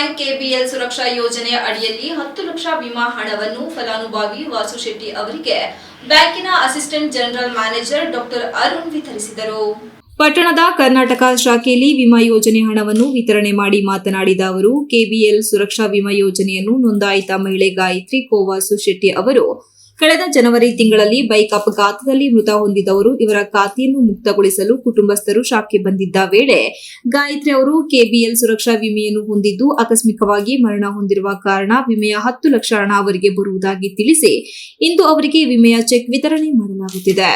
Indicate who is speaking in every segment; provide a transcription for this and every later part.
Speaker 1: Bank KBL ಸುರಕ್ಷಾ ಯೋಜನೆಯ ಅಡಿಯಲ್ಲಿ ಹತ್ತು ಲಕ್ಷ ವಿಮಾ ಹಣವನ್ನು ಫಲಾನುಭವಿ ವಾಸು ಶೆಟ್ಟಿ ಅವರಿಗೆ ಬ್ಯಾಂಕಿನ assistant general manager doctor Arun ವಿತರಿಸಿದರು. ಪಟ್ಟಣದ ಕರ್ನಾಟಕ ಶಾಖೆಯಲ್ಲಿ ವಿಮಾ ಯೋಜನೆ ಹಣವನ್ನು ವಿತರಣೆ ಮಾಡಿ ಮಾತನಾಡಿದ ಅವರು, ಕೆಬಿಎಲ್ ಸುರಕ್ಷಾ ವಿಮಾ ಯೋಜನೆಯನ್ನು ನೋಂದಾಯಿತ ಮಹಿಳೆ ಗಾಯತ್ರಿ ಕೋವಾಸು ಶೆಟ್ಟಿ ಅವರು ಕಳೆದ ಜನವರಿ ತಿಂಗಳಲ್ಲಿ ಬೈಕ್ ಅಪಘಾತದಲ್ಲಿ ಮೃತ ಹೊಂದಿದವರು ಇವರ ಖಾತೆಯನ್ನು ಮುಕ್ತಗೊಳಿಸಲು ಕುಟುಂಬಸ್ಥರು ಶಾಖೆ ಬಂದಿದ್ದ ವೇಳೆ ಗಾಯತ್ರಿ ಅವರು ಕೆಬಿಎಲ್ ಸುರಕ್ಷಾ ವಿಮೆಯನ್ನು ಹೊಂದಿದ್ದು ಆಕಸ್ಮಿಕವಾಗಿ ಮರಣ ಹೊಂದಿರುವ ಕಾರಣ ವಿಮೆಯ ಹತ್ತು ಲಕ್ಷ ಹಣ ಅವರಿಗೆ ಬರುವುದಾಗಿ ತಿಳಿಸಿ ಇಂದು ಅವರಿಗೆ ವಿಮೆಯ ಚೆಕ್ ವಿತರಣೆ ಮಾಡಲಾಗುತ್ತಿದೆ.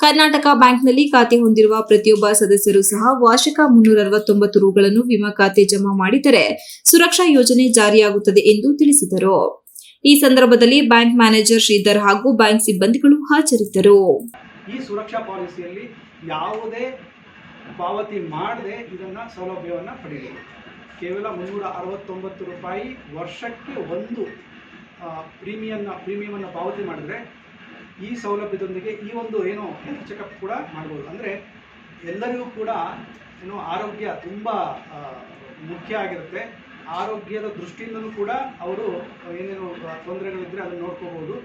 Speaker 1: ಕರ್ನಾಟಕ ಬ್ಯಾಂಕ್ನಲ್ಲಿ ಖಾತೆ ಹೊಂದಿರುವ ಪ್ರತಿಯೊಬ್ಬ ಸದಸ್ಯರು ಸಹ ವಾರ್ಷಿಕ ಮುನ್ನೂರ ಅರವತ್ತೊಂಬತ್ತು ರುಗಳನ್ನು ವಿಮಾ ಖಾತೆ ಜಮಾ ಮಾಡಿದರೆ ಸುರಕ್ಷಾ ಯೋಜನೆ ಜಾರಿಯಾಗುತ್ತದೆ ಎಂದು ತಿಳಿಸಿದರು. ಈ ಸಂದರ್ಭದಲ್ಲಿ ಬ್ಯಾಂಕ್ ಮ್ಯಾನೇಜರ್ ಶ್ರೀಧರ್ ಹಾಗೂ ಬ್ಯಾಂಕ್ ಸಿಬ್ಬಂದಿಗಳು ಹಾಜರಿದ್ದರು.
Speaker 2: ಈ ಸುರಕ್ಷಾ ಪಾಲಿಸಿಯಲ್ಲಿ ಯಾವುದೇ ಪಾವತಿ ಮಾಡದೆ ಇದನ್ನು ಸೌಲಭ್ಯವನ್ನು ಪಡೆಯಬಹುದು ಕೇವಲ ಮುನ್ನೂರ ಅರವತ್ತೊಂಬತ್ತು ರೂಪಾಯಿ ವರ್ಷಕ್ಕೆ ಒಂದು ಪ್ರೀಮಿಯಂನ ಪ್ರೀಮಿಯಮನ್ನು ಪಾವತಿ ಮಾಡಿದ್ರೆ ಈ ಸೌಲಭ್ಯದೊಂದಿಗೆ ಈ ಒಂದು ಏನು ಹೆಲ್ತ್ ಚೆಕಪ್ ಕೂಡ ಮಾಡ್ಬೋದು. ಅಂದರೆ ಎಲ್ಲರಿಗೂ ಕೂಡ ಏನು ಆರೋಗ್ಯ ತುಂಬ ಮುಖ್ಯ ಆಗಿರುತ್ತೆ. ಆರೋಗ್ಯದ ದೃಷ್ಟಿಯಿಂದಲೂ ಕೂಡ ಅವರು ಏನೇನು ತೊಂದರೆಗಳಿದ್ದರೆ ಅದನ್ನು ನೋಡ್ಕೋಬೋದು.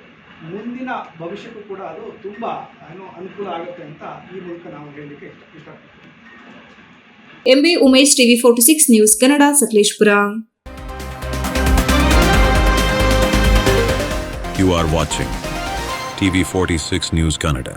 Speaker 2: ಮುಂದಿನ ಭವಿಷ್ಯಕ್ಕೂ ಕೂಡ ಅದು ತುಂಬ ಏನು ಅನುಕೂಲ ಆಗುತ್ತೆ ಅಂತ ಈ ಮೂಲಕ ನಾವು ಹೇಳಲಿಕ್ಕೆ ಇಷ್ಟ ಇಷ್ಟಪಡ್ತೀವಿ.
Speaker 1: MB Umesh TV forty six news Kannada Sakleshpur.
Speaker 3: You are watching TV46 News Kannada.